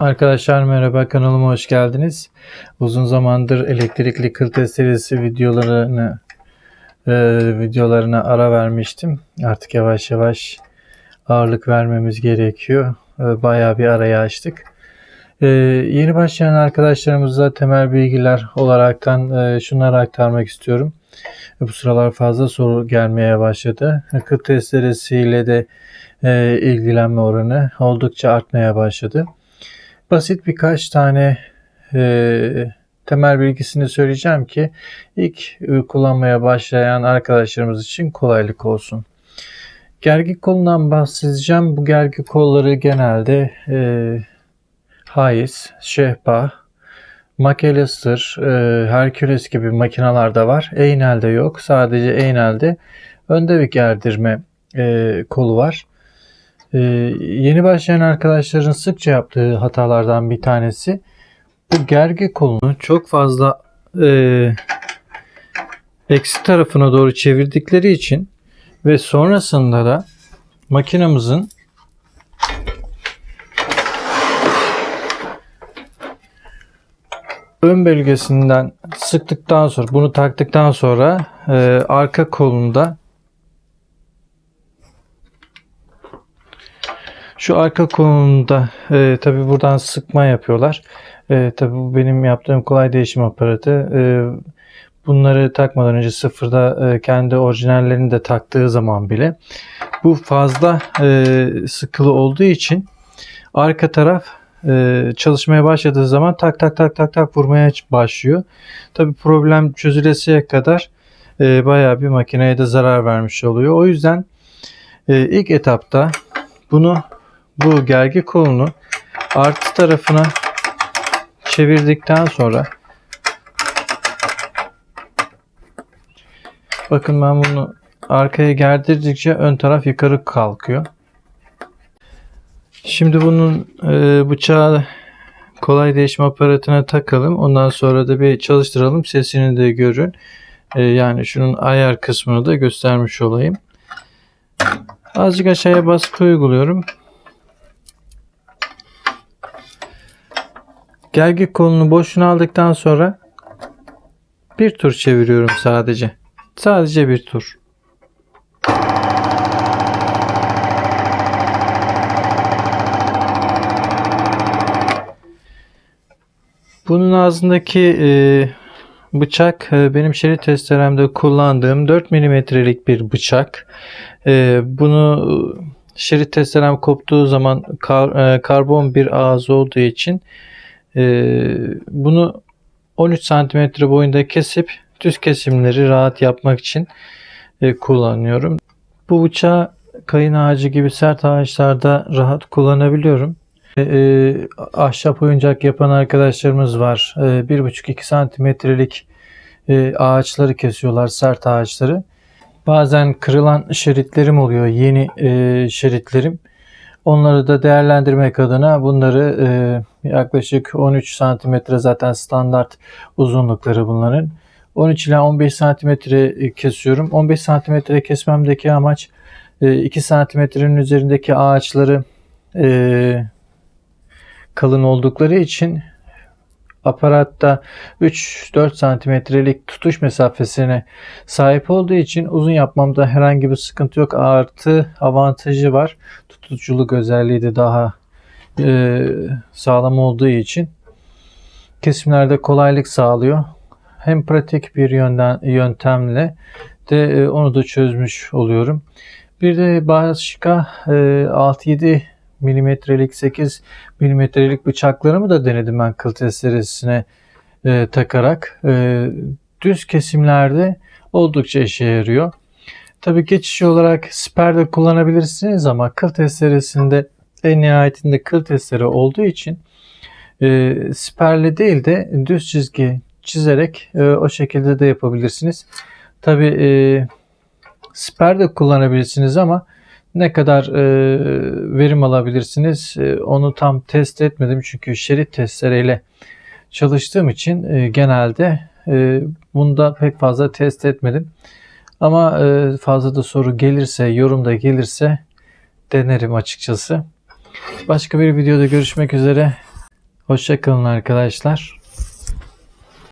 Arkadaşlar merhaba kanalıma hoş geldiniz. Uzun zamandır elektrikli kıl testeresi videolarını e, videolarına ara vermiştim. Artık yavaş yavaş ağırlık vermemiz gerekiyor. E, bayağı bir arayı açtık. E, yeni başlayan arkadaşlarımıza temel bilgiler olaraktan e, şunları aktarmak istiyorum. Bu sıralar fazla soru gelmeye başladı. Kıl testeresiyle de e, ilgilenme oranı oldukça artmaya başladı. Basit birkaç tane e, temel bilgisini söyleyeceğim ki ilk e, kullanmaya başlayan arkadaşlarımız için kolaylık olsun. Gergi kolundan bahsedeceğim. Bu gergi kolları genelde e, Hayes, Şehpa, McAllister, e, Hercules gibi makinalarda var. Einel'de yok. Sadece Einel'de önde bir gerdirme e, kolu var. Ee, yeni başlayan arkadaşların sıkça yaptığı hatalardan bir tanesi bu gergi kolunu çok fazla e, eksi tarafına doğru çevirdikleri için ve sonrasında da makinamızın ön bölgesinden sıktıktan sonra bunu taktıktan sonra e, arka kolunda Şu arka kolunda e, tabi buradan sıkma yapıyorlar. E, tabi bu benim yaptığım kolay değişim aparatı. E, bunları takmadan önce sıfırda e, kendi orijinallerini de taktığı zaman bile bu fazla e, sıkılı olduğu için arka taraf e, çalışmaya başladığı zaman tak tak tak tak tak vurmaya başlıyor. Tabi problem çözülesiye kadar e, bayağı bir makineye de zarar vermiş oluyor. O yüzden e, ilk etapta bunu bu gergi kolunu artı tarafına çevirdikten sonra bakın ben bunu arkaya gerdirdikçe ön taraf yukarı kalkıyor. Şimdi bunun e, bıçağı kolay değişim aparatına takalım. Ondan sonra da bir çalıştıralım. Sesini de görün. E, yani şunun ayar kısmını da göstermiş olayım. Azıcık aşağıya baskı uyguluyorum. Gergi kolunu boşuna aldıktan sonra bir tur çeviriyorum sadece. Sadece bir tur. Bunun ağzındaki e, bıçak e, benim şerit testeremde kullandığım 4 milimetrelik bir bıçak. E, bunu şerit testerem koptuğu zaman kar, e, karbon bir ağız olduğu için ee, bunu 13 santimetre boyunda kesip düz kesimleri rahat yapmak için e, kullanıyorum. Bu bıçağı kayın ağacı gibi sert ağaçlarda rahat kullanabiliyorum. E, e, ahşap oyuncak yapan arkadaşlarımız var. E, 1,5-2 santimetrelik e, ağaçları kesiyorlar, sert ağaçları. Bazen kırılan şeritlerim oluyor, yeni e, şeritlerim. Onları da değerlendirmek adına bunları e, yaklaşık 13 santimetre zaten standart uzunlukları bunların. 13 ila 15 santimetre kesiyorum. 15 santimetre kesmemdeki amaç e, 2 santimetrenin üzerindeki ağaçları e, kalın oldukları için aparatta 3-4 santimetrelik tutuş mesafesine sahip olduğu için uzun yapmamda herhangi bir sıkıntı yok. Artı avantajı var. Tutuculuk özelliği de daha e, sağlam olduğu için kesimlerde kolaylık sağlıyor. Hem pratik bir yönden, yöntemle de e, onu da çözmüş oluyorum. Bir de başka e, 6-7 milimetrelik 8 milimetrelik bıçaklarımı da denedim ben kıl testeresine e, takarak. E, düz kesimlerde oldukça işe yarıyor. Tabii geçici olarak siper de kullanabilirsiniz ama kıl testeresinde en nihayetinde kıl testere olduğu için e, siperli değil de düz çizgi çizerek e, o şekilde de yapabilirsiniz. Tabii e, siper de kullanabilirsiniz ama ne kadar e, verim alabilirsiniz e, onu tam test etmedim çünkü şerit testereyle çalıştığım için e, genelde e, bunda pek fazla test etmedim. Ama e, fazla da soru gelirse, yorum da gelirse denerim açıkçası. Başka bir videoda görüşmek üzere. Hoşçakalın arkadaşlar.